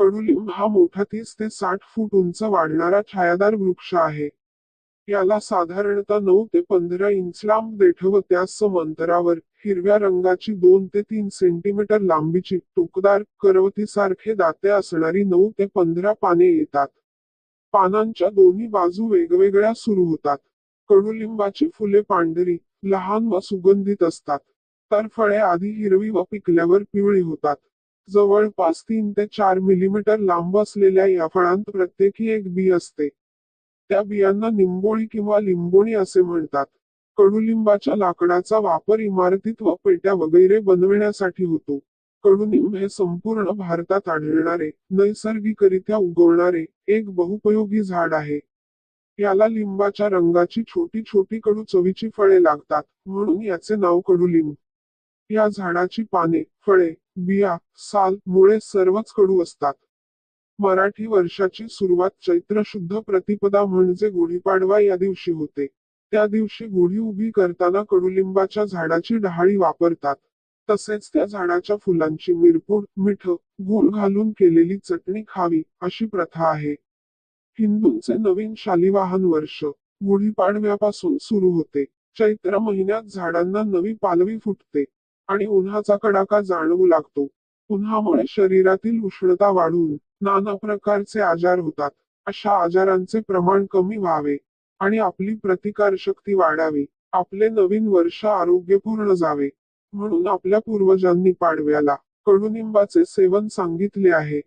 कडुलिंब हा मोठा तीस ते साठ फूट उंच वाढणारा छायादार वृक्ष आहे. याला साधारणतः नऊ ते पंधरा इंच लांब देठ व त्यास समांतरावर हिरव्या रंगाची दोन ते तीन सेंटीमीटर लांबीची टोकदार करवतीसारखे दाते असणारी नऊ ते पंधरा पाने येतात. पानांच्या दोन्ही बाजू वेगवेगळ्या सुरू होतात. कडुलिंबाची फुले पांढरी लहान व सुगंधित असतात. तर फळे आधी हिरवी व पिकल्यावर पिवळी होतात. जवळपास तीन ते चार मिलीमीटर लांब असलेल्या या फळांत प्रत्येकी एक बी असते. त्या बियांना निंबोळी किंवा लिंबोणी असे म्हणतात. कडुलिंबाच्या लाकडाचा वापर इमारतीत व पेट्या वगैरे बनविण्यासाठी होतो. कडुलिंब हे संपूर्ण भारतात आढळणारे नैसर्गिकरित्या उगवणारे एक बहुपयोगी झाड आहे. याला लिंबाच्या रंगाची छोटी छोटी कडू चवीची फळे लागतात म्हणून याचे नाव कडुलिंब. या झाडाची पाने फळे बिया साल मुळे सर्वच कडू असतात. मराठी वर्षाची सुरुवात चैत्र शुद्ध प्रतिपदा म्हणजे गुढीपाडवा या दिवशी होते. त्या दिवशी गुढी उभी करताना कडुलिंबाच्या झाडाची डहाळी वापरतात. तसेच त्या झाडाच्या फुलांची मिरपूड मिठ गुळ घालून केलेली चटणी खावी अशी प्रथा आहे. हिंदूंचे नवीन शालिवाहन वर्ष गुढीपाडव्यापासून सुरू होते. चैत्र महिन्यात झाडांना नवी पालवी फुटते. आणि उन्हाचा कडाका जाणवू लागतो. उन्हामुळे शरीरातील उष्णता वाढून नाना प्रकारचे आजार होतात. अशा आजारांचे प्रमाण कमी व्हावे आणि आपली प्रतिकार शक्ती वाढावी. आपले नवीन वर्ष आरोग्यपूर्ण जावे. म्हणून आपल्या पूर्वजांनी पाडव्याला कडुनिंबाचे सेवन सांगितले आहे.